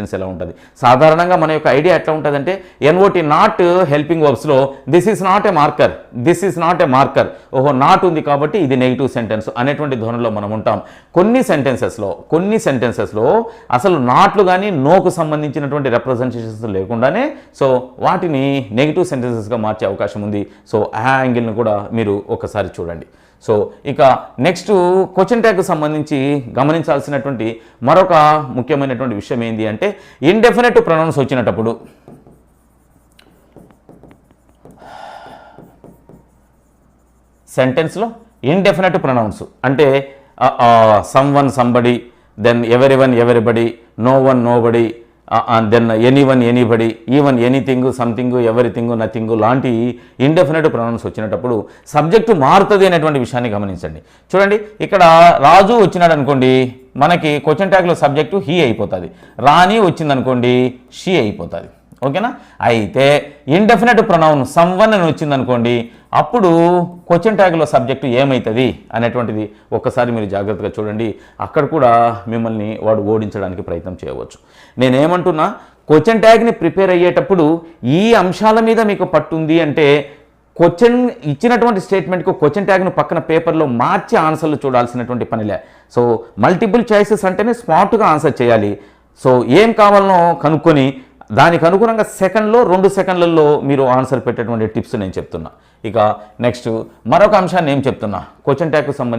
Sense ఎలా ఉంటుంది? సాధారణంగా మన యొక్క ఐడియా ఎట్లా ఉంటుందంటే N O T not helping వర్బ్స్లో this is not a marker this is not a marker ఓహో నాట్ ఉంది కాబట్టి ఇది నెగిటివ్ సెంటెన్స్ అనేటువంటి ధోరణిలో మనం ఉంటాం. కొన్ని సెంటెన్సెస్లో కొన్ని సెంటెన్సెస్లో అసలు నాట్లు కానీ నోకు సంబంధించినటువంటి రిప్రజెంటేషన్స్ లేకుండానే సో వాటిని నెగిటివ్ సెంటెన్సెస్గా మార్చే అవకాశం ఉంది. సో ఆ యాంగిల్ని కూడా మీరు ఒకసారి చూడండి. సో ఇక నెక్స్ట్ క్వశ్చన్ ట్యాగ్కు సంబంధించి గమనించాల్సినటువంటి మరొక ముఖ్యమైనటువంటి విషయం ఏంటి అంటే ఇండెఫినెట్ ప్రొనౌన్స్ వచ్చినప్పుడు. సెంటెన్స్లో ఇండెఫినెట్ ప్రొనౌన్స్ అంటే someone somebody then everyone everybody no one nobody then anyone anybody even anything something everything nothing లాంటి ఇండెఫినెట్ ప్రొనౌన్స్ వచ్చినప్పుడు సబ్జెక్టు మారుతుంది అనేటువంటి విషయాన్ని గమనించండి. చూడండి ఇక్కడ రాజు వచ్చినాడు అనుకోండి మనకి క్వశ్చన్ ట్యాగ్లో సబ్జెక్టు హీ అయిపోతుంది. రాణి వచ్చిందనుకోండి షీ అయిపోతుంది. ఓకేనా? అయితే ఇండెఫినెట్ ప్రొనౌన్ సమ్వన్ అని వచ్చిందనుకోండి అప్పుడు క్వశ్చన్ ట్యాగ్లో సబ్జెక్టు ఏమవుతుంది అనేటువంటిది ఒక్కసారి మీరు జాగ్రత్తగా చూడండి. అక్కడ కూడా మిమ్మల్ని వాడు ఓడించడానికి ప్రయత్నం చేయవచ్చు. నేనేమంటున్నా క్వశ్చన్ ట్యాగ్ని ప్రిపేర్ అయ్యేటప్పుడు ఈ అంశాల మీద మీకు పట్టుంది అంటే క్వశ్చన్ ఇచ్చినటువంటి స్టేట్మెంట్కు క్వశ్చన్ ట్యాగ్ను పక్కన పేపర్లో మార్చి ఆన్సర్లు చూడాల్సినటువంటి పనిలే సో మల్టిపుల్ చాయిసెస్ అంటేనే స్మార్ట్గా ఆన్సర్ చేయాలి. సో ఏం కావాలనో కనుక్కొని దానికి అనుగుణంగా సెకండ్లో రెండు సెకండ్లలో మీరు ఆన్సర్ పెట్టేటువంటి టిప్స్ నేను చెప్తున్నా. ఇక నెక్స్ట్ మరొక అంశాన్ని ఏం చెప్తున్నా? క్వశ్చన్ ట్యాగ్కు సంబంధించి